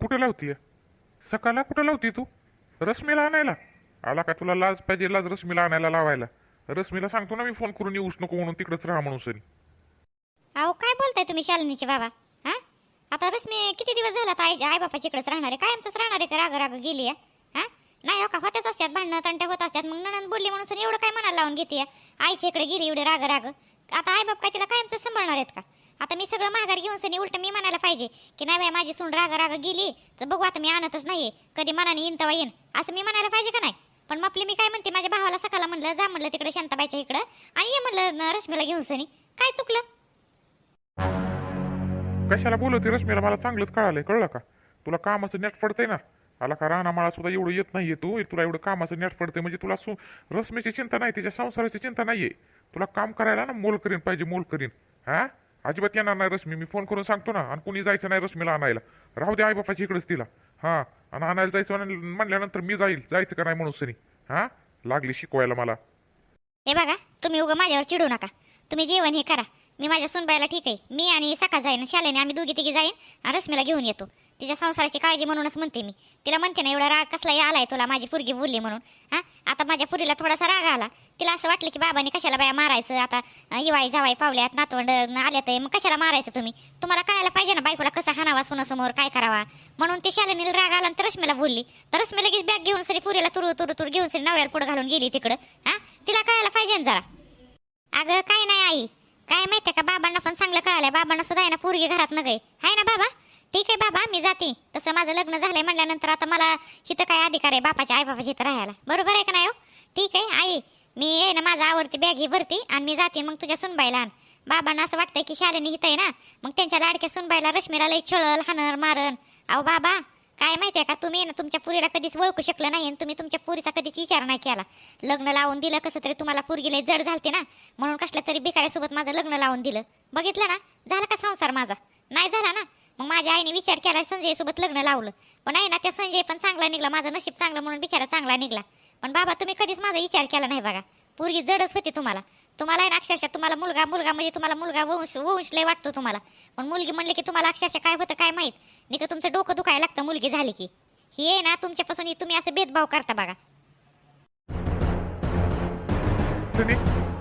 कुठे लावतीये? सकाळला कुठं लावती तू? रश्मीला आणायला. आला का तुला लाज पाहिजे लाज रश्मीला आणायला लावायला. रश्मीला सांगतो ना मी फोन करून येऊच नको म्हणून तिकडेच राहा म्हणून सरी. अहो काय बोलताय तुम्ही शालिनीचे बाबा? हा? आता रश्मी किती दिवस झाला आता आई आई बापाच्या इकडेच राहणार आहे? कायमच राहणार आहे का? राग राग गेली आहे हा? नाही हो का? होत्याच असतात भांडणं तंट्या होत असतात. मग नणन बोलली म्हणून सनी एवढं काय मनाला लावून घेते आईच्या इकडे गेली एवढे राग राग आता आई बाप काय तिला कायमच सांभाळणार आहेत का? आता मी सगळं माघार घेऊन सनी उलट मी म्हणायला पाहिजे की नाही बाई माझी सून राग राग गेली तर बघू आता मी आणतच नाहीये. कधी मनाने येईन तेव्हा येईन. असं मी म्हणायला पाहिजे का नाही? पण मग आपली मी काय म्हणते माझ्या भावाला सकाळला म्हणलं जा म्हणलं तिकडे शांताबाईच्या इकडं आणि ये म्हणलं रश्मीला घेऊन सनी. काय चुकलं? कशाला बोलवते रश्मीला? मला चांगलंच कळालंय कळलं का? तुला कामाचं नेट पडतंय ना? आला का राणा मला सुद्धा एवढं येत नाहीये तू? तुला एवढं कामाचं नेट पडतंय म्हणजे तुला सु रश्मीची चिंता नाही तिच्या संसाराची चिंता नाहीये. तुला काम करायला ना मोल करीन पाहिजे मोल करीन हा? अजिबात येणार नाही रश्मी मी फोन करून सांगतो ना आणि कुणी जायचं नाही रश्मीला आणायला. राहू दे आई बापाची इकडेच तिला. हा आणि आणायला जायचं म्हणल्यानंतर मी जाईल. जायचं का नाही म्हणून सनी? हां? लागली शिकवायला मला. हे बघा तुम्ही उगा माझ्यावर चिडू नका. तुम्ही जेवण हे करा. मी माझ्या सुनबाईला ठीक आहे. मी आणि सकाळ जाईन शालेने आम्ही दोघी तिघी जाईन आणि रश्मीला घेऊन येतो. तिच्या संसाराची काळजी म्हणूनच म्हणते मी. तिला म्हणते ना एवढा राग कसलाही आलाय तुला माझी पुरगी बोलली म्हणून. हा? आता माझ्या पुरीला थोडासा राग आला. तिला असं वाटलं की बाबाने कशाला बाया मारायचं? आता इवाई जावाई पावल्यात नातवंड आल्यात मग कशाला मारायचं तुम्ही? तुम्हाला कळायला पाहिजे ना बायकोला कसा हाणावा सुनासमोर काय करावा? म्हणून ते शालेनीला राग आला आणि तर रश्मीला बोलली. तर रश्मी लगेच बॅग घेऊन सरी पुरीला तुरु तुरु तुर घेऊन सरी नवऱ्याला पुढे घालून गेली तिकडं. हा? तिला कळायला पाहिजे ना जरा. अगं काय नाही आई. काय माहितीये का बाबांना पण चांगलं कळालंय. बाबांना सुद्धा आहे ना पोरगी घरात न गई आहे ना बाबा? ठीक आहे बाबा मी जाते. तसं माझं लग्न झालंय म्हणल्यानंतर आता मला इथं काय अधिकार आहे? बापाच्या आई बापाच्या इथं राहायला. बरोबर आहे का नाही हो? ठीक आहे आई. मी आहे ना माझा आवडती बॅग ही भरती आणि मी जाते मग तुझ्या सुनबाईला आण. बाबांना असं वाटतंय की शालेनी हित आहे ना मग त्यांच्या लाडक्या सुनबाईला रश्मीला लई छळल हाणर मारन अहो बाबा काय माहिती आहे का तुम्ही ना तुमच्या पुरीला कधीच ओळखू शकलं नाही आणि तुम्ही तुमच्या पुरीचा कधीच विचार नाही केला. लग्न लावून दिलं कसं तरी तुम्हाला पुरगीला जड झालते ना म्हणून कसल्या तरी बिकाऱ्यासोबत माझं लग्न लावून दिलं. बघितलं ना झाला का संसार माझा? नाही झाला ना मग माझ्या आईने विचार केला संजय सोबत लग्न लावलं. पण आहे ना त्या संजय पण चांगला निघला माझं नशीब चांगलं म्हणून बिचारा चांगला निघला. पण बाबा तुम्ही कधीच माझा विचार केला नाही बघा. पूर्वी जडच होती तुम्हाला. तुम्हाला आहे ना अक्षरशः तुम्हाला मुलगा मुलगा म्हणजे तुम्हाला मुलगा वंश वंश लय वाटतो तुम्हाला. पण मुलगी म्हणली की तुम्हाला अक्षरशः काय होतं काय माहीत? नाही का तुमचं डोकं दुखायला लागतं मुलगी झाली की. ही आहे ना तुमच्यापासून तुम्ही असं भेदभाव करता बघा. नाही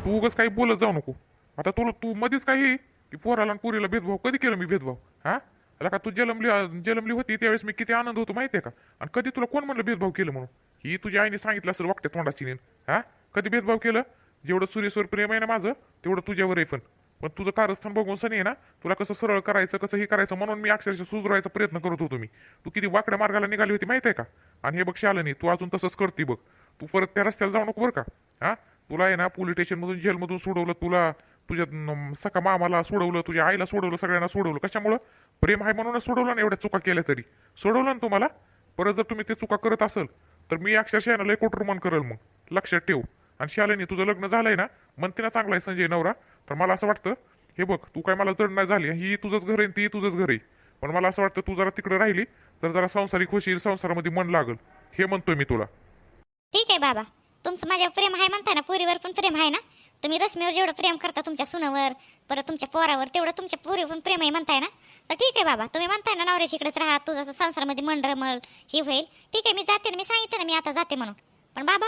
तू उगाच काही बोलत जाऊ नको. आता तुला तू मध्येच काही की पोराला आणि पुरीला भेदभाव कधी केलं मी भेदभाव? हा? आला का तू जलमली जलमली होती त्यावेळेस मी किती आनंद होतो माहितीये का? आणि कधी तुला कोण म्हणलं भेदभाव केलं म्हणून? ही तुझ्या आईने सांगितलं असेल वागते तोंडाची नेन हा? कधी भेदभाव केलं? जेवढं सूर्यस्वर प्रेम आहे ना माझं तेवढं तुझ्यावर आहे पण. पण तुझं कारस्थान बघून सनी आहे ना तुला कसं सरळ करायचं कसं हे करायचं म्हणून मी अक्षरशः सुधारायचा प्रयत्न करत होतो मी. तू किती वाकड्या मार्गाला निघाली होती माहिती आहे का? आणि हे बघ आलं नाही तू अजून तसंच करते बघ. तू परत त्या रस्त्याला जाऊ नको बरं का? हा? तुला आहे ना पोलीस स्टेशनमधून जेलमधून सोडवलं तुला तुझ्या सका मामाला सोडवलं तुझ्या आईला सोडवलं सगळ्यांना सोडवलं. कशामुळं? प्रेम आहे म्हणूनच सोडवलं ना एवढ्या चुका केल्या तरी. सोडवलं ना तुम्हाला? परत जर तुम्ही ते चुका करत असेल तर मी अक्षरशः लय कोटर मन करेल मग. लक्षात ठेव. आणि शालेनी तुझं लग्न झालंय ना? म्हणते ना चांगला आहे संजय नवरा. तर मला असं वाटतं हे बघ तू काय मला जड नाही झाली. ही तुझंच घर आहे ती तुझंच घर आहे. पण मला असं वाटतं तू जरा तिकडे राहिली तर जरा संसारिक होशील संसारामध्ये मन लागल. हे म्हणतोय मी तुला. ठीक आहे बाबा. तुमचं माझ्या प्रेम आहे म्हणताय ना पुरीवर पण प्रेम आहे ना? तुम्ही रश्मीवर जेवढं प्रेम करता तुमच्या सुनावर परत तुमच्या पोरावर तेवढं तुमच्या पोरी पण प्रेम आहे म्हणताय ना? तर ठीक आहे बाबा तुम्ही म्हणताय ना नवऱ्याच्या इकडेच राहा तुझं संसारामध्ये मंडळमळ ही हे होईल. ठीक आहे मी जाते ना मी सांगितलं ना मी आता जाते म्हणून. पण बाबा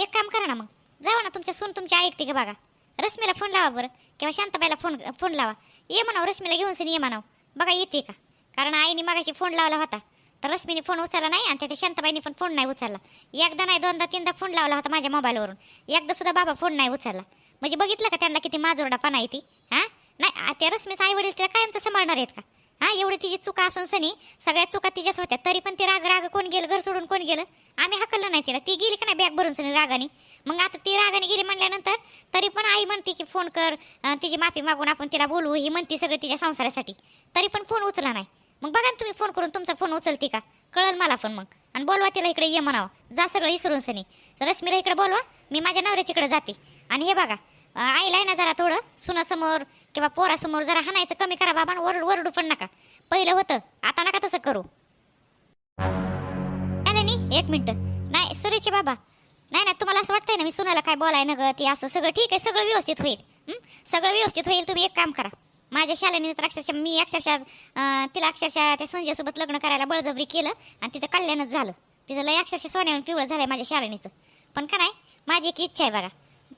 एक काम करा ना मग. जावा ना तुमच्या सून तुमच्या ऐकते का बघा. रश्मीला फोन लावा बरं किंवा शांताबाईला फोन फोन लावा. ये म्हणावं रश्मीला घेऊन सनी ये म्हणावं. बघा येते का? कारण आईने मागाशी फोन लावला होता. तर रश्मीने फोन उचलला नाही आणि त्याच्या शांताबाईने पण फोन नाही उचलला. एकदा नाही दोनदा तीनदा फोन लावला होता माझ्या मोबाईलवरून एकदा सुद्धा बाबा फोन नाही उचलला. म्हणजे बघितलं का त्यांना किती माजोरडापणा आहे ती? हां? नाही त्या रश्मीचा आई वडील तिला कायमचं सांभाळणार आहेत का? हा? एवढी तिची चुका असून सनी सगळ्या चुका तिच्याच होत्या. तरी पण ती राग राग कोण गेलं घर सोडून कोण गेलं? आम्ही हकललं नाही तिला. ती गेली का नाही बॅग भरून सनी रागाने? मग आता ती रागाने गेली म्हणल्यानंतर तरी पण आई म्हणते की फोन कर तिची माफी मागून आपण तिला बोलवू ही म्हणते सगळं तिच्या संसारासाठी. तरी पण फोन उचला नाही. मग बघा ना तुम्ही फोन करून तुमचा फोन उचलते का? कळल मला फोन मग. आणि बोलवा तिला इकडे ये म्हणावं. जा सगळं इसरून सनी. तर रश्मीला इकडे बोलवा. मी माझ्या नवऱ्याच्याकडे जाते. आणि हे बघा आईला आहे ना जरा थोडं सुनासमोर किंवा पोरासमोर जरा हाणायचं कमी करा बाबा आणि ओरड ओरडू पण नका. पहिलं होतं. आता नका तसं करू. आलं नी? एक मिनटं. नाही सुरेचे बाबा. नाही ना तुम्हाला असं वाटतंय ना मी सुनाला काय बोलाय ना ग ते असं सगळं ठीक आहे सगळं व्यवस्थित होईल. सगळं व्यवस्थित होईल तुम्ही एक काम करा. माझ्या शालेने तर अक्षरशः मी अक्षरशः तिला अक्षरशः त्या संजयसोबत लग्न करायला बळजबरी केलं आणि तिचं कल्याणच झालं. तिचं लय अक्षरशः सोन्याहून पिवळं झालं माझ्या शालेनीचं. पण का नाही माझी एक इच्छा आहे बघा.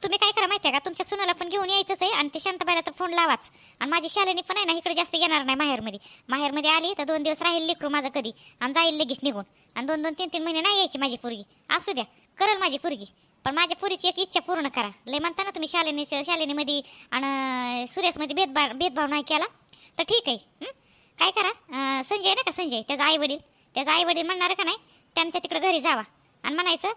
तुम्ही काय करा माहिती आहे का तुमच्या सुनाला पण घेऊन यायचंच आहे आणि ते शांतबाईला तर फोन लावाच. आणि माझी शालेनी पण आहे ना इकडे जास्त येणार नाही माहेरमध्ये. माहेरमध्ये आली तर दोन दिवस राहील लेकरू माझं कधी. आणि जाईल लगेच निघून. आणि दोन दोन तीन तीन महिने नाही यायची माझी पोरगी. असू द्या करल माझी पोरगी. पण माझ्या पुरीची एक इच्छा पूर्ण करा. लय म्हणता ना तुम्ही शालिनी शालिनीमध्ये आणि सुरेशमध्ये भेदभाव भेदभाव नाही केला. तर ठीक आहे. काय करा? संजय ना का संजय? त्याचा आई वडील त्याचा आई वडील म्हणणार का नाही? त्यांच्या तिकडे घरी जावा. आणि म्हणायचं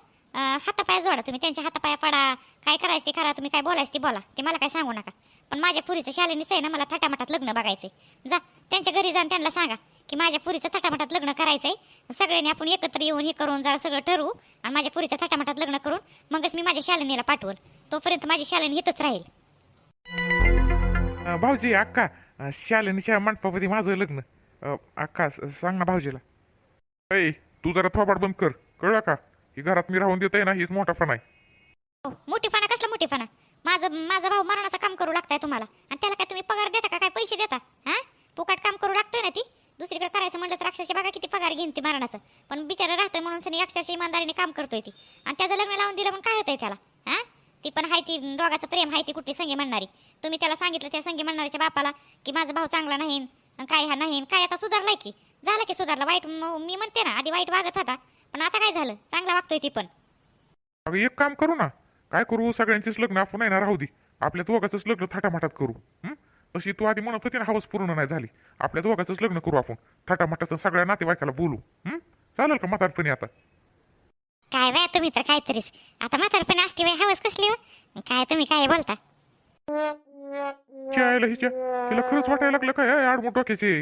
हातापाया जोडा तुम्ही. त्यांच्या हातापाया पडा. काय करायचं ते करा. तुम्ही काय बोलायचं ते बोला. ते मला काय सांगू नका. पण माझ्या पुरीचं शालिनीचं आहे ना मला थाटामाटात लग्न बघायचं जा त्यांच्या घरी जाऊन त्यांना सांगा. की माझ्या पुरीचं थाटामाटात लग्न करायचंय. सगळ्यांनी आपण एकत्र येऊन हे करून जरा सगळं ठरवू आणि माझ्या पुरीचं थाटामाटात लग्न करून मगच मी माझ्या शालिनीला पाठवल तोपर्यंत माझी शालिनी इथंच राहील. अं, भाऊजी अक्का अं, शालिनीच्या मंडपामध्ये माझं लग्न. अं, अक्का स- सांग ना भाऊजीला. ऐ तू जरा थोबाड बंद कर. कळलं का? ही घरात मी राहून देत आहे ना हीच मोठापणा आहे. हो, मोठेपणा कसला मोठेपणा माझं माझा भाऊ मरणाचं काम करू लागताय तुम्हाला. आणि त्याला काय तुम्ही पगार देता का? काय पैसे देता? हा? फुकाट काम करू लागतोय ना ती? दुसरीकडे करायचं म्हटलं तर अक्षरशः बघा किती पगार घेईन ती मरणाचं पण बिचारा राहतोय म्हणून सनी अक्षरशः इमानदारीने काम करतोय ती. आणि त्याचं लग्न लावून दिलं पण काय होतंय त्याला? हा? ती पण हाय ती दोघाचं प्रेम हाय ती कुठली संगी म्हणणारी. तुम्ही त्याला सांगितलं त्या संगी म्हणणाऱ्याच्या बापाला की माझा भाऊ चांगला नाही काय हा नाही काय आता सुधारलाय की? झालं की सुधारला. वाईट मी म्हणते ना आधी वाईट वागत होता. पण आता काय झालं? चांगला वागतोय ती पण. अगं एक काम करू ना. काय करू? सगळ्यांचीच लग्न आपण येणार राहू दे. आपल्या दोघांचंच लग्न थाटामाटात करू. तशी तू आधी म्हणत होती ना हवस पूर्ण नाही झाली. आपल्या दोघांचंच लग्न करू आपण. थाटामाटाचं सगळ्या नातेवाईकाला बोलू. हं? चालेल का म्हातारपणी आता? काय बाय तुम्ही तर काहीतरीच. आता म्हातारपण असते बाय हवस कसली हो? काय तुम्ही काय बोलता? चायला हिच्या तिला खरंच वाटायला लागलं का हे डोक्याचे?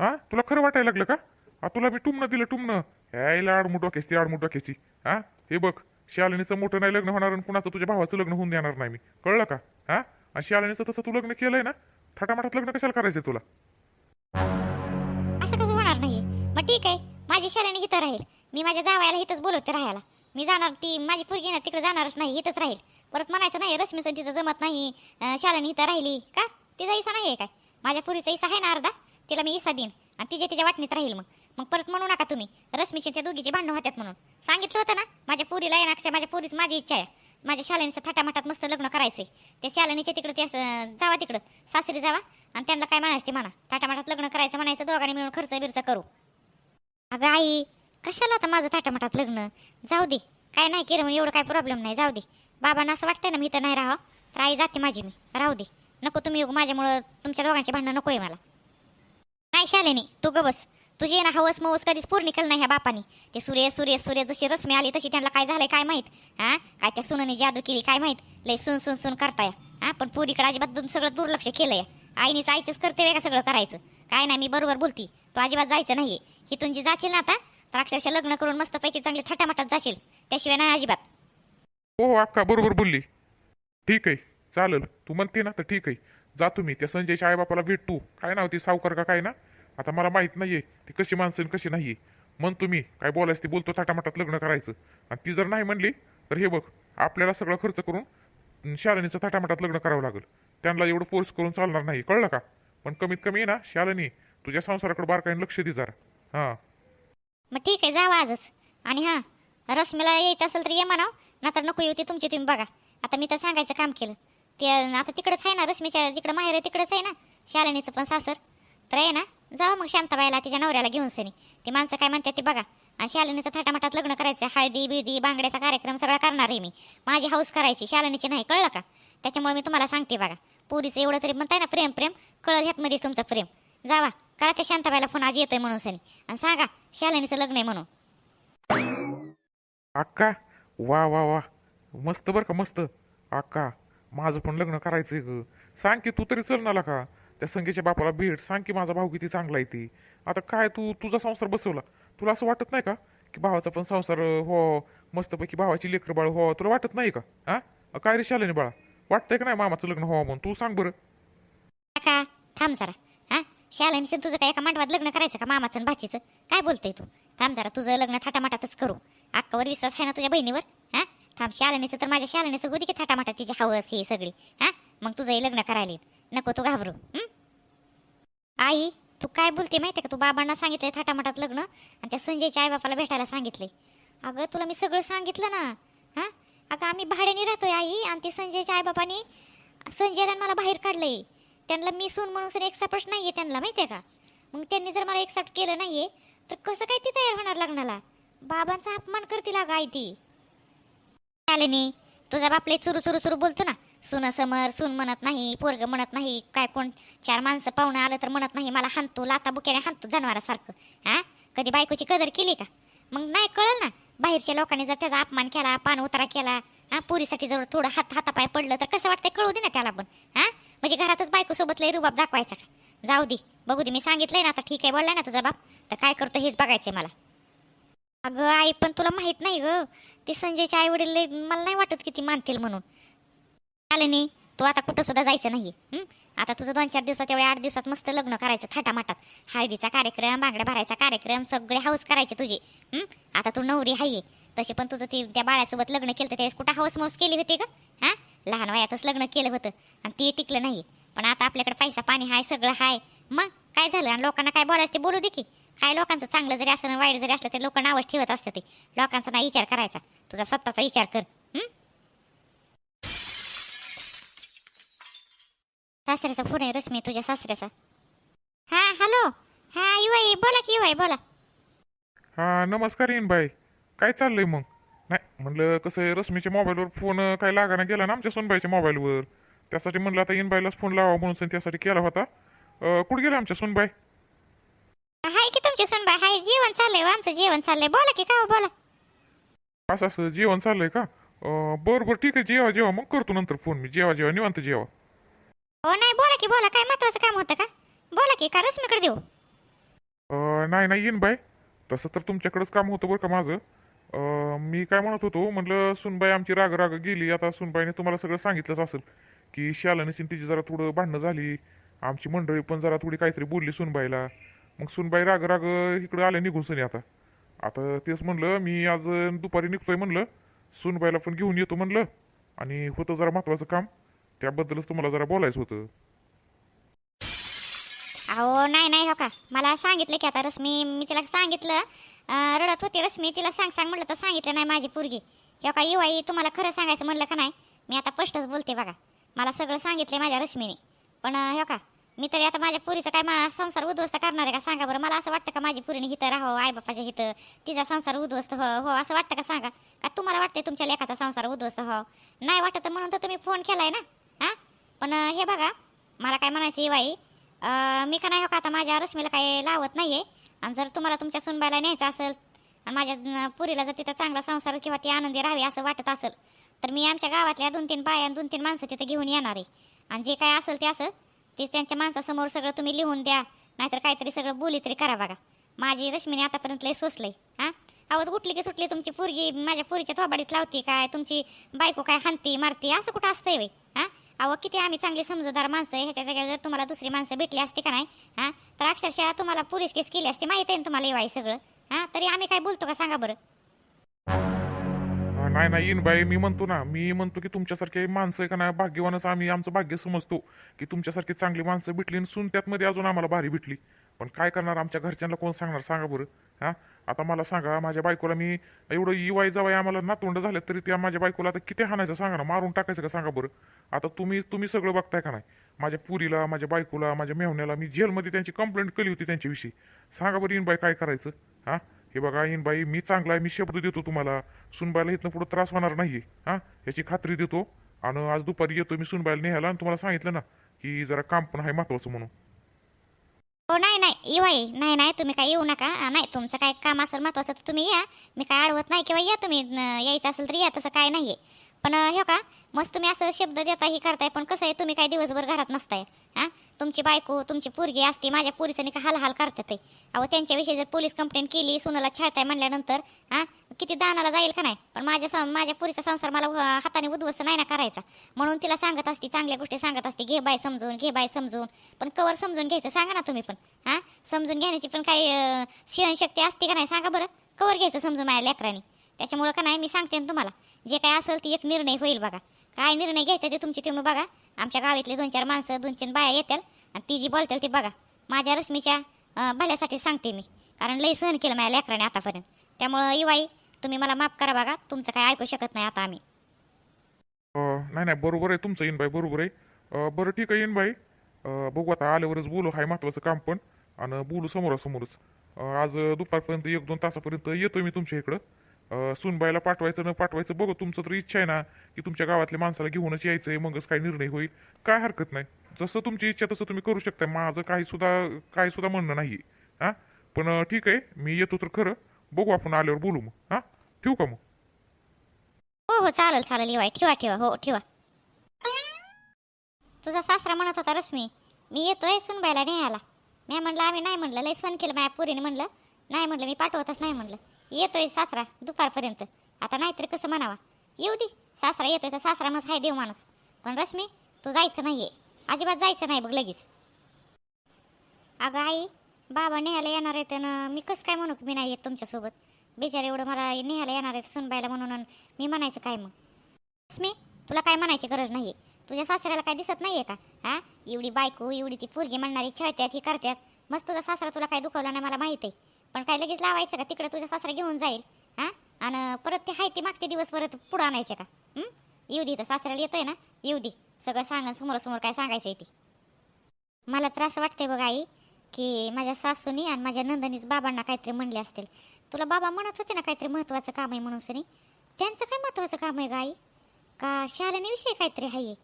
हा? तुला खरं वाटायला लागलं का? हा तुला मी टुमणं दिलं टुमणं. यायला आडमुठ डोक्याची आडमुठ डोक्याची. हा? हे बघ शालिनीचं मोठं नाही लग्न होणार आणि कुणाचं तुझ्या भावाचं लग्न होऊन देणार नाही मी. कळलं का? हा? आणि शालिनीचं तसं तू लग्न केलंय ना? थाटामाटात लग्न कशाला करायचं तुला? असं कसं होणार नाही मग ठीक आहे माझी शाळेने इथं राहील. मी माझ्या जावायला इथंच बोलवते राहायला. मी जाणार ती माझी पोरगी ना तिकडे जाणारच नाही इथंच राहील. परत म्हणायचं नाही रश्मीचं तिचं जमत नाही शाळेने इथं राहिली. का? तिचा इसा नाही आहे काय? माझ्या पुरीचा इसा आहे ना अर्धा? तिला मी इसा देईन. आणि तिच्या तिच्या वाटणीत राहील मग. मग परत म्हणू नका तुम्ही. रश्मीचे त्या दोघीचे भांडण होत्यात म्हणून. सांगितलं होतं ना माझ्या पुरीला आहे माझ्या पुरीच माझी इच्छा आहे. माझ्या शालेनीचं थाटामाटात मस्त लग्न करायचंय. त्या शालिनीच्या तिकडं त्या जावा तिकडं. सासरी जावा. आणि त्यांना काय म्हणायचं ते म्हणा. थाटामाटात लग्न करायचं म्हणायचं दोघांनी मिळून खर्च बिर्च करू. अगं आई कशाला आता माझं थाटामाटात लग्न? जाऊ दे. काय नाही केलं म्हणून एवढं काय प्रॉब्लेम नाही. जाऊ दे. बाबांना असं वाटतंय ना मी तर नाही राहा तर आई जाते माझी मी. राहू दे. नको तुम्ही येऊ माझ्यामुळं तुमच्या दोघांची भांडणं नको आहे मला. नाही शालेनी तू ग बस. तुझी ना हवस मवस कधीच पूर्ण केलं नाही ह्या बापानी. ते सूर्य सूर्य सूर्य जशी रश्मी आली तशी त्यांना काय झालंय काय माहीत? हा? काय त्या सुनाने जादू केली काय माहीत? लय सुन सुन सुन करताय. हा? पण पुरीकडे अजिबात सगळं दुर्लक्ष केलंय. आईनीच आईचंच करते का सगळं करायचं? काय नाही मी बरोबर बोलती. तू अजिबात जायचं नाहीये. ही जी जाशील ना आता तर अक्षरशः लग्न करून मस्तपैकी चांगली थाटामाटात जाशील. त्याशिवाय नाही अजिबात. हो, हो अक्का बरोबर बोलली. ठीक आहे. चालेल. तू म्हणते ना तर ठीक आहे. जातो मी त्या संजयच्या आईबापाला भेटतो काय नाव ती? सावकार का काय ना? आता मला माहीत नाहीये ती कशी माणसं आणि कशी नाहीये. मन तुम्ही काय बोलायचं ते बोलतो थाटामाटात लग्न करायचं. आणि ती जर नाही म्हणली तर हे बघ आपल्याला सगळं खर्च करून शालिनीचं थाटामाटात लग्न करावं लागेल. त्यांना एवढं फोर्स करून चालणार नाही कळलं का? पण कमीत कमी ना शालिनी तुझ्या संसाराकडे बारकाईने लक्ष दे जरा. हां. मग ठीक आहे जावा आजच. आणि हां रश्मीला यायचं असेल तर ये म्हणाव नाहीतर नको येऊ ते तुमची तुम्ही बघा. आता मी तर सांगायचं काम केलं. ते आता तिकडेच आहे ना रश्मीच्या जिकडं माहेर आहे तिकडेच आहे ना शालिनीचं पण सासर. तर आहे ना जावा मग शांताबाईला तिच्या नवऱ्याला घेऊन सनी. ती माणसं काय म्हणतात ते बघा. आणि शालिनीचं थाटामाटात लग्न करायचं हळदी बिळदी बांगड्याचा कार्यक्रम सगळा करणार आहे मी. माझी हाऊस करायची शालिनीची नाही कळलं का? त्याच्यामुळे मी तुम्हाला सांगते बघा. पुरीचं एवढं तरी म्हणताय ना प्रेम प्रेम कळलं ह्यातमध्ये तुमचं प्रेम. जावा करा त्या शांताबाईला फोन आज येतोय म्हणून सनी. आणि सांगा शालिनीचं लग्न आहे म्हणून. अक्का वा वा वा. मस्त बरं का मस्त. अक्का माझं पण लग्न करायचंय ग. सांग की तू तरी चल नाला का त्या संगीच्या बापाला भेट सांग की माझा भाऊ किती चांगला आहे ती. आता काय तू तुझा संसार बसवला. तुला असं वाटत नाही का? की भावाचा पण संसार हो मस्तपैकी भावाची लेकर बाळ हो तुला वाटत नाही का? हा? काय रे शालेनी बाळा? वाटतंय का नाही मामाचं लग्न हो म्हणून? तू सांग बरं. काका थांब जरा. हा? शालिनीचं तुझं काय एका मांडवात लग्न करायचं का मामाचं आणि भाचीचं? काय बोलतोय तू? थांब जरा तुझं लग्न थाटामाटातच करू. अक्कावर विश्वास आहे ना तुझ्या बहिणीवर? हा? थांब शालेनीचं तर माझ्या शालेनीचं होती की थाटामाटात तिची हवस ही सगळी. हा? मग तुझंही लग्न करायला येईल. नको तू घाबरू. आई तू काय बोलते माहिती का? तू बाबांना सांगितलंय थाटामाटात लग्न आणि त्या संजयच्या आईबापाला भेटायला सांगितले अगं तुला मी सगळं सांगितलं ना? हां? अगं आम्ही भाड्याने राहतोय आई आणि ते संजयच्या आईबापाने संजयला मला बाहेर काढलंय. त्यांना मी सून म्हणून सर एक्सेप्ट नाही आहे त्यांना माहिती आहे का? मग त्यांनी जर मला एक्सेप्ट केलं नाही आहे तर कसं काय ती तयार होणार लग्नाला? बाबांचा अपमान करतील अगं आई ती. नाही तुझा बापले चुरू चुरू चुरू बोलतो ना? सुन समर सून म्हणत नाही पोरग म्हणत नाही काय कोण चार माणसं पाहुणं आलं तर म्हणत नाही मला हानतो लाता बुक्याने हानतो जनावरासारखं. हा? कधी बायकोची कदर केली का? मग नाही कळलं ना. बाहेरच्या लोकांनी जर त्याचा अपमान केला पान उतारा केला हा? पुरीसाठी जर थोडं हात हातापाय पडलं तर कसं वाटतंय कळू दे ना त्याला पण. हा? म्हणजे घरातच बायकोसोबत लय रुबाब दाखवायचा का? जाऊ दे. बघू दे मी सांगितलंय ना आता ठीक आहे बोललाय ना तुझा बाप. तर काय करतो हेच बघायचंय मला. अगं आई पण तुला माहीत नाही ग. ते संजयचे आई वडील मला नाही वाटत की ती मानतील म्हणून. आले नाही तू आता कुठं सुद्धा जायचं नाही आता तुझं दोन चार दिवसात एवढ्या आठ दिवसात मस्त लग्न करायचं थाटामाटात. हळदीचा कार्यक्रम बांगड्या भरायचा कार्यक्रम सगळे हाऊस करायचे तुझे आता तू नवरी हाये तशी पण तुझं ती त्या बाळ्यासोबत लग्न केलं तर त्यावेळेस कुठं हाऊस माऊस केली होती का हा? लहान वयातच लग्न केलं होतं आणि ते टिकलं नाही. पण आता आपल्याकडे पैसा पाणी हाय सगळं हाय. मग काय झालं? आणि लोकांना काय बोलायचं ते बोलू दे की. काय लोकांचं चांगलं जरी असलं वाईट जरी असलं तर लोक नावच ठेवत असतं ते. लोकांचा नाही विचार करायचा. तुझा स्वतःचा विचार कर हं? सासऱ्याचा फोन आहे रश्मी तुझ्या सासऱ्याचा. हा हॅलो. हा युवाई बोला की युवाई बोला. हा नमस्कार येईन बाई काय चाललंय मग? नाही म्हणलं कसं आहे रश्मीच्या मोबाईलवर फोन अं, काय लागाना गेला ना आमच्या सोनबाईच्या मोबाईलवर. त्यासाठी म्हणलं आता येईन बाईलाच फोन लावा म्हणून त्यासाठी केला होता. अं, कुठे गेला आमच्या सोनबाई? हाय की तुमची सुनबाई हाय जेवण चाललंय हो, आमचं जेवण चाललंय. बोला की का हो, बोला. असं असं जेवण चाललंय का? अं, बरं बरं ठीक आहे जेवा जेवा मग करतो नंतर फोन मी. जेवा जेवा निवांत जेवा. हो नाही बोला की बोला. काय महत्वाचं काम होतं का? बोला की का रश्मीकडे देऊ? अं, नाही नाही येईन बाई. तसं तर तुमच्याकडेच काम होतं बरं का माझं. अं, मी काय म्हणत होतो म्हटलं सुनबाई आमची राग राग गेली. आता सुनबाईने तुम्हाला सगळं सांगितलंच असेल की शालनीची तिची जरा थोडं भांडणं झाली. आमची मंडळी पण जरा थोडी काहीतरी बोलली सुनबाईला. मग सुनबाई राग राग इकडं आले निघून सनी आता. आता तेच म्हणलं मी आज दुपारी निघतोय म्हणलं. सुनबाईला पण घेऊन येतो म्हणलं. आणि होतं जरा महत्वाचं काम. त्याबद्दलच तुम्हाला जरा बोलायचं होतं. अहो नाही नाही हो का? मला सांगितलं की आता रश्मी मी तिला सांगितलं. अं, रडत होती रश्मी तिला सांग सांग म्हटलं तर सांगितलं नाही माझी पोरगी. हो का युवाई तुम्हाला खरं सांगायचं म्हणलं का नाही? मी आता स्पष्टच बोलते बघा. मला सगळं सांगितलं माझ्या रश्मीने. पण हो का? मी तरी आता माझ्या पुरीचं काय मा संसार उद्ध्वस्त करणार आहे का सांगा बरं? मला असं वाटतं का माझी पुरीने हिथं राहावं आईबापाच्या हिथं? तिचा संसार उद्ध्वस्त हो हो असं वाटतं का सांगा? का तुम्हाला वाटतंय तुमच्या लेखाचा संसार उद्ध्वस्त हो? नाही वाटत तर म्हणून तर तुम्ही फोन केलाय ना? पण हे बघा मला काय म्हणायचं आहे बाई मी का नाही हो का आता माझ्या रश्मीला काही लावत नाही आहे आणि जर तुम्हाला तुमच्या सुनबाईला न्यायचं असेल आणि माझ्या पुरीला जर तिथं चांगला संसार किंवा ती आनंदी राहावी असं वाटत असेल तर मी आमच्या गावातल्या दोन तीन बाया आणि दोन तीन माणसं तिथं घेऊन येणार आहे. आणि जे काय असेल ते असं ते त्यांच्या माणसासमोर सगळं तुम्ही लिहून द्या नाहीतर काहीतरी सगळं बोली तरी करा बघा. माझी रश्मीने आतापर्यंत लय सोसलंय हां? आवत उठली की सुटली तुमची पोरगी माझ्या पोरीच्या थोबाडीत लावती काय तुमची बायको काय हानती मारती असं कुठं असतंय वे हां? अहो किती आम्ही चांगली समजूदार माणसं आहे ह्याच्या जागेवर जर तुम्हाला दुसरी माणसं भेटली असती का नाही हां? तर अक्षरशः तुम्हाला पोलीस केस केली असते माहिती आहे ना तुम्हाला येवाय सगळं हां? तरी आम्ही काय बोलतो का सांगा बरं. नाही नाही येईन बाई मी म्हणतो ना मी म्हणतो की तुमच्यासारखे माणसं आहे का नाही भाग्यवानच आम्ही आमचं भाग्य समजतो की तुमच्यासारखी चांगली माणसं भेटली आणि सुन त्यात मध्ये अजून आम्हाला भारी भेटली. पण काय करणार? आमच्या घरच्यांना कोण सांगणार? सांगा बरं. हा? आता मला सांगा माझ्या बायकोला मी एवढं इवाय जावाय आम्हाला नातोंड झालं तरी त्या माझ्या बायकोला आता किती हाणायचं सांगा ना? मारून टाकायचं का? सांगा बरं. आता तुम्ही तुम्ही सगळं बघताय का नाही? माझ्या पुरीला माझ्या बायकोला माझ्या मेहण्याला मी जेलमध्ये त्यांची कंप्लेंट केली होती त्यांच्याविषयी. सांगा बरं बाई काय करायचं? हा? हे बघा बाई मी चांगला आहे मी शब्द देतो तुम्हाला. सुनबाईला इथनं पुढं त्रास होणार नाही हा? याची खात्री देतो. आणि आज दुपारी येतो मी सुनबाईला नेहायला आणि तुम्हाला सांगितलं ना की जरा काम पण आहे महत्वाचं म्हणून. हो नाही नाही येवाई नाही नाही तुम्ही काय येऊ नका. नाही तुमचं काय काम असेल महत्वाचं तर तुम्ही या. मी काय अडवत नाही किंवा या तुम्ही. यायचं असेल तर या तसं काय नाही आहे पण अं, हे का मस्त तुम्ही असं शब्द देता हे करताय पण कसं आहे तुम्ही काय दिवसभर घरात नसताय. हां तुमची बायको तुमची पोरगी असते माझ्या पोरीचं नाही का हाल हाल करतात ते. अहो त्यांच्याविषयी जर पोलीस कंप्लेंट केली सुनाला छाळताय म्हणल्यानंतर हां किती दानाला जाईल का नाही? पण माझ्या सं माझ्या पुरीचा संसार मला हाताने उद्ध्वस्त नाही ना करायचा. म्हणून तिला सांगत असते चांगल्या गोष्टी सांगत असते घे बाय समजून घे बाय समजून. पण कवर समजून घ्यायचं सांगा ना तुम्ही पण हां? समजून घेण्याची पण काही सहनशक्ती असते का नाही सांगा बरं. कवर घ्यायचं समजून माझ्या लेकरांनी. त्याच्यामुळं का नाही मी सांगते ना तुम्हाला. जे काय असेल ती एक निर्णय होईल बघा. काय निर्णय घ्यायचा ते तुमची तुम्ही बघा. आमच्या गावातले दोन चार माणसं दोन चार बाया येतील आणि ती जी बोलतील ती बघा. माझ्या रश्मीच्या भल्यासाठी सांगते मी. कारण लई सहन केलं माझ्या लेकराने आतापर्यंत. त्यामुळं इवाई तुम्ही मला माफ करा बघा. तुमचं काय ऐकू शकत नाही आता आम्ही. नाही नाही बरोबर आहे. तुमचं येईन बाई बरोबर आहे. बरं ठीक आहे येईन बाई बघू आता आल्यावरच बोलू. हाय महत्वाचं काम पण. आणि बोलू समोरासमोरच. आज दुपारपर्यंत एक दोन तासापर्यंत येतोय मी तुमच्या इकडं. सुनबाईला पाठवायचं न पाठवायचं बघू. तुमचं तर इच्छा आहे ना की तुमच्या गावातल्या माणसाला घेऊनच यायचं आहे मगच काय निर्णय होईल. काय हरकत नाही. जसं तुमची इच्छा तसं तुम्ही करू शकता माझं काही सुद्धा काही सुद्धा म्हणणं नाही हां? पण ठीक आहे. मी येतो तर खरं. बघू आपण आल्यावर बोलू मग. हां? ठेवू का मग? हो हो. चालेल चालेल. येवाय. ठेवा ठेवा. हो ठेवा. तुझा सासरा म्हणत होता रश्मी मी येतोय सुनबाईला न्यायला. मी म्हणलं आम्ही नाही म्हणलं. लय सण केलं माझ्या पुरीने म्हणलं. नाही म्हणलं मी पाठवतच नाही म्हणलं. येतोय सासरा दुपारपर्यंत. आता नाहीतर कसं म्हणावा? येऊ दे. सासरा येतोय तर सासरा मग हाय देव माणूस. पण रश्मी तू जायचं नाहीये. अजिबात जायचं नाही बघ लगेच. अगं आई बाबा नेहायला येणार आहेत ना मी कसं काय म्हणू की मी नाही येत तुमच्यासोबत? बिचारे एवढं मला नेहायला येणार आहेत सुनबाईला म्हणून आणि मी म्हणायचं काय मग? रश्मी तुला काय म्हणायची गरज नाहीये? तुझ्या सासऱ्याला काय दिसत नाहीये का? हा? एवढी बायको एवढी ती पोरगी म्हणणारी छळत्यात ही करत्यात. मग तुझा सासरा तुला काय दुखवला नाही मला माहीत आहे. पण काय लगेच लावायचं का? तिकडे तुझ्या सासरा घेऊन जाईल. हां? आणि परत ते हाय ते मागचे दिवस परत पुढं आणायचे का? येऊ दे तर सासऱ्याला येतोय ना? येऊ दे. सगळं सांगा समोरासमोर काय सांगायचं ते. मला तर असं वाटतंय बघ आई की माझ्या सासूनी आणि माझ्या नंदनीच बाबांना काहीतरी म्हणले असतील. तुला बाबा म्हणत होते ना काहीतरी महत्वाचं काम आहे म्हणून सनी. त्यांचं काय महत्वाचं काम आहे गाई का शालिनीविषयी काहीतरी आहे?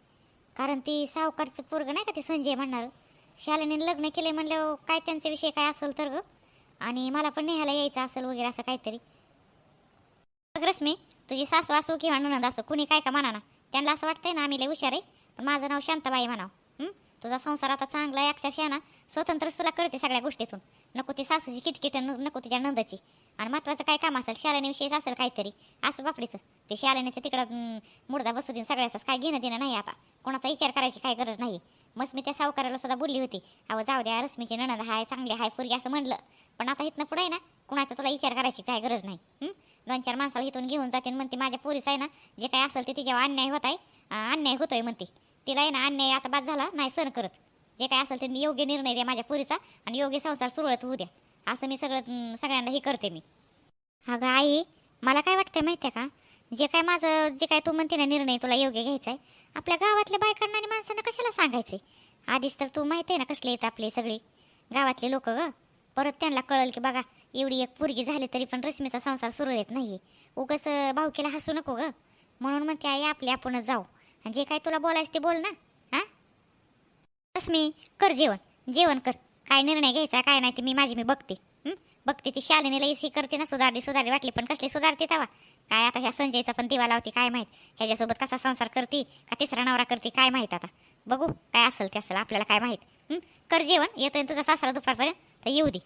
कारण ती सावकारचं पोरग नाही का ते संजय म्हणणार? शालिनीने लग्न केले म्हणल्यावर काय त्यांच्याविषयी काय असेल तर गं? आणि मला पण नेहायला यायचं असेल वगैरे असं काहीतरी. बघ रश्मी तुझी सासू असो किंवा ननंद असो कुणी काय का म्हणा ना त्यांना असं वाटतंय ना आम्ही लय हुशार आहे पण माझं नाव शांताबाई म्हणावं. तुझा संसार आता चांगला आहे अक्षरशः ना स्वतंत्रच तुला करते सगळ्या गोष्टीतून. नको ती सासूची किटकिट नको तुझ्या नंदाची. आणि महत्वाचं काय काम असेल शाळेविषयीच असेल काहीतरी असं बापडीचं. ते शाळेनेचं तिकडं मुडदा बसू देईन सगळ्याच काय घेणं देणं नाही आता. कोणाचा विचार करायची काय गरज नाही. मग मी त्या सावकाराला सुद्धा बोलली होती. अहो जाऊ द्या रश्मीची नणद हाय चांगली हाय पुरगी असं म्हणलं. पण आता इथनं पुढे ना कुणाचा तुला विचार करायची काय गरज नाही. दोन चार माणसाला इथून घेऊन जाते म्हणते माझ्या पोरीचा आहे ना जे काय असेल ते तिच्यावर अन्याय होत आहे. अन्याय होतोय म्हणते. तिला आहे ना अन्याय आता बाद झाला नाही सण करत. जे काय असेल ते योग्य निर्णय द्या माझ्या पोरीचा आणि योग्य संसार सुरळत होऊ द्या. असं मी सगळं सगळ्यांना हे करते मी. अगं आई मला काय वाटतं माहिती आहे का? जे काय माझं जे काय तू म्हणते ना निर्णय तुला योग्य घ्यायचा आहे आपल्या गावातल्या बायकांना आणि माणसांना कशाला सांगायचे आधीच तर तू माहिती आहे ना कसले आहेत आपले सगळे. गावातले लोक ग. परत त्यांना कळल की बघा एवढी एक पुरगी झाली तरी पण रश्मीचा संसार सुरळीत नाहीये. उगाच भाऊकीला हसू नको ग. म्हणून म्हणते आई आपले आपणच जाऊ. आणि जे काय तुला बोलायचं ते बोल ना. हा? रश्मी कर जेवण. जेवण कर. काय निर्णय घ्यायचा काय नाही ते मी माझी मी बघते. बघते ती शालिनीला ही करते ना सुधारली सुधारली वाटली पण कसली सुधारते तवा. काय आता ह्या संजयचा पण दिवा लावते काय माहीत? ह्याच्यासोबत कसा संसार करते? का तिसरा नवरा करते? काय माहीत आता? बघू काय असेल ते असेल. आपल्याला काय माहीत? कर जेवण. येतोय तुझा सासरा दुपारपर्यंत? तर येऊ दे.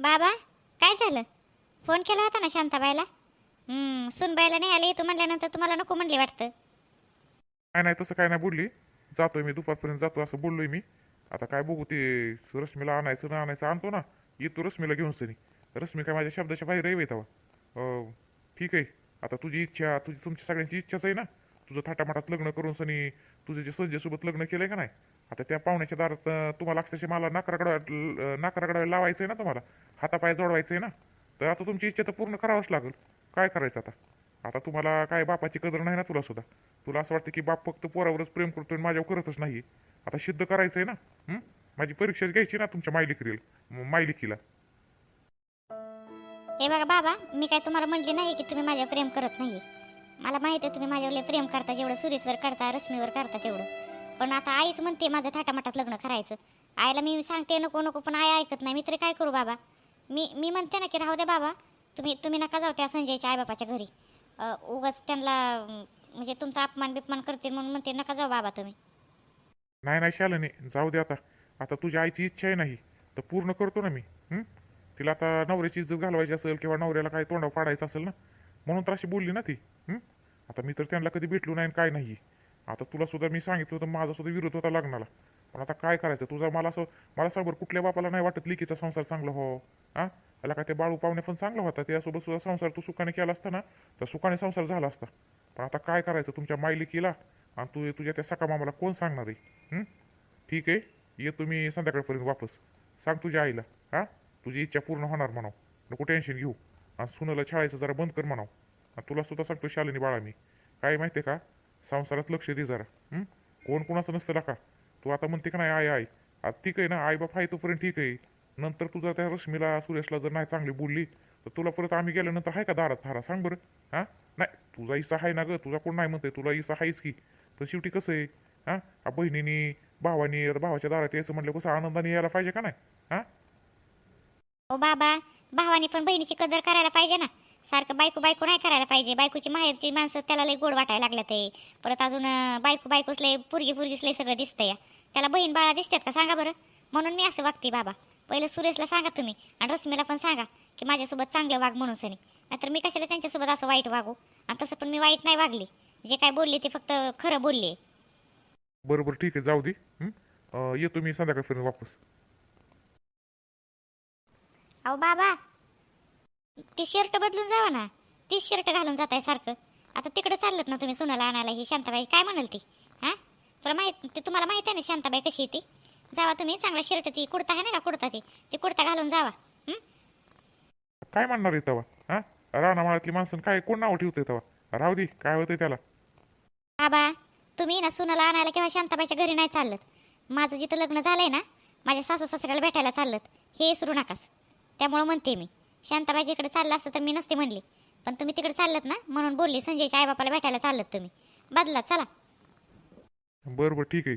बाबा काय झालं? फोन केला होता ना शांताबाईला? हं, सुनबाईला नाही आले. तू म्हणल्यानंतर तुम्हाला नको म्हणले वाटतं. काय नाही तसं काय नाही बोलली. जातोय मी दुपारपर्यंत जातो असं बोललोय मी. आता काय बघू ते रश्मीला आणायचं ना आणायचं आणतो ना. येतो रश्मीला घेऊन सनी. रश्मी काय माझ्या शब्दाच्या बाहेर आहे तेव्हा. ठीक आहे. आता तुझी इच्छा तुझी तुमची सगळ्यांची इच्छाच आहे ना? तुझं थाटामाटात लग्न करून सनी तुझे जे संजयसोबत लग्न केलंय का नाही? आता त्या पाहुण्याच्या दारात तुम्हाला अक्षरशः मला नाकराकडा नाकराकडा लावायचं आहे ना तुम्हाला? हातापाय जोडवायचं आहे ना? तर आता तुमची इच्छा तर पूर्ण करावंच लागेल. काय करायचं आता? आता तुम्हाला काय बापाची कदर नाही ना तुला सुद्धा? तुला असं वाटतं की बाप फक्त पोरावरच प्रेम करतोय आणि माझ्यावर करतच नाही आता सिद्ध करायचं आहे ना माझी परीक्षाच घ्यायची ना तुमच्या मायलिकीला मायलिकीला हे बघा बाबा मी काय तुम्हाला म्हणले नाही की तुम्ही माझ्यावर प्रेम करत नाही मला माहिती आहे तुम्ही माझ्यावर प्रेम करता जेवढं सुरेशवर करता रश्मीवर करता तेवढं. पण आता आईच म्हणते माझं थाटामाटात लग्न करायचं. आईला मी सांगते नको नको पण आई ऐकत नाही. मी तरी काय करू बाबा? मी मी म्हणते ना की राहू द्या बाबा. तुम्ही तुम्ही नका जाऊ त्या संजयच्या आईबापाच्या घरी. उगाच त्यांना म्हणजे तुमचा अपमान बिपमान करतील म्हणून म्हणते नका जाऊ बाबा तुम्ही. नाही नाही शालनी जाऊ दे आता. आता तुझ्या आईची इच्छा आहे नाही. तर पूर्ण करतो ना मी. हं? तिला आता नवऱ्याची इज्जत घालवायची असेल किंवा नवऱ्याला काय तोंडावर पाडायचं असेल ना म्हणून तर अशी बोलली ना ती. आता मी तर त्यांना कधी भेटलो नाही आणि काय नाही. आता तुला सुद्धा मी सांगितलं होतं माझा सुद्धा विरोध होता लग्नाला. पण आता काय करायचं? तुझा मला असं मला सांग कुठल्या बापाला नाही वाटत लिकीचा संसार चांगला हो. हां? त्याला काय ते बाळू पाहुणे पण चांगला होता. त्यासोबत सुद्धा संसार तू सुखाने केला असता ना तर सुखाने संसार झाला असता. पण आता काय करायचं? तुमच्या मायलिकीला आणि तू तुझ्या त्या सका मामाला कोण सांगणार आहे? ठीक आहे येतो मी संध्याकाळपर्यंत वापस. सांग तुझ्या आईला. हां? तुझी इच्छा पूर्ण होणार म्हणाव. नको टेन्शन घेऊ. आणि सुनाला छाळायचं जरा बंद कर म्हणाव. आणि तुला सुद्धा सांगतो शालिनी बाळा मी. काय माहिती आहे का? संसारात लक्ष दे जरा. कोण कोणाचं नसतं का तू आता म्हणते का नाही आय आय आता ठीक आहे ना? आई बाप आहे तोपर्यंत ठीक आहे. नंतर तुझा त्या रश्मीला सुरेशला जर नाही चांगली बोलली तर तुला परत आम्ही गेल्यानंतर आहे का दारात थारा? सांग बरं. हां नाही तुझा इसा आहे ना गं? तुझा कोण नाही म्हणते तुला इसा आहेच की. तर शेवटी कसं आहे? हां आ बहिणीनी भावानी भावाच्या दारात यायचं म्हटलं कसं आनंदाने यायला पाहिजे का नाही? हां ओ बाबा भावानी पण बहिणीची कदर करायला पाहिजे ना. सारखं बायको बायको नाही करायला पाहिजे. बायकोची माहेरची माणसं त्याला लय गोड वाटायला लागलं ते. परत अजून बायको बायकोच लय पुरगी पुरगीच लय सगळं दिसतंय. या त्याला बहीण बाळा दिसतात का सांगा बरं. म्हणून मी असं वागते बाबा. पहिलं सुरेशला सांगा तुम्ही आणि रश्मीला पण सांगा की माझ्यासोबत चांगलं वाग म्हणून सनी. नाहीतर मी कशाला त्यांच्यासोबत असं वाईट वागू? आणि तसं पण मी वाईट नाही वागली. जे काय बोलले ते फक्त खरं बोलले बरोबर ठीक आहे. जाऊ दे. येतो मी संध्याकाळपर्यंत वापस. अहो बाबा. ती शर्ट बदलून जावा ना. तीच शर्ट घालून जात आहे सारखं. आता तिकडे चाललं ना तुम्ही सुनाला आणायला. ही शांताबाई काय म्हणाल ती? हां? तुला माहीत ते तुम्हाला माहीत आहे ना शांताबाई कशी ती? जावा तुम्ही चांगला शर्ट ती. कुर्ता आहे ना का कुर्ता ती? ती कुर्ता घालून जावा. हं? काय म्हणणार आहे तवा? हां? रानामाळातली माणसं काय कोण नाव ठेवतंय तवा? राहू दे काय होतंय त्याला. बाबा तुम्ही ना सुनाला आणायला किंवा शांताबाईच्या घरी नाही चाललं माझं जिथं लग्न झालंय ना माझ्या सासू सासऱ्याला भेटायला चाललं हे विसरू नकास. त्यामुळं म्हणते मी. शांताबाई इकडे चाललं असतं तर मी नसते म्हणली. पण तुम्ही तिकडे चाललत ना म्हणून बोलली संजयच्या आईबापाला भेटायला चाललात तुम्ही. बदला चला. बरं बरं ठीक आहे.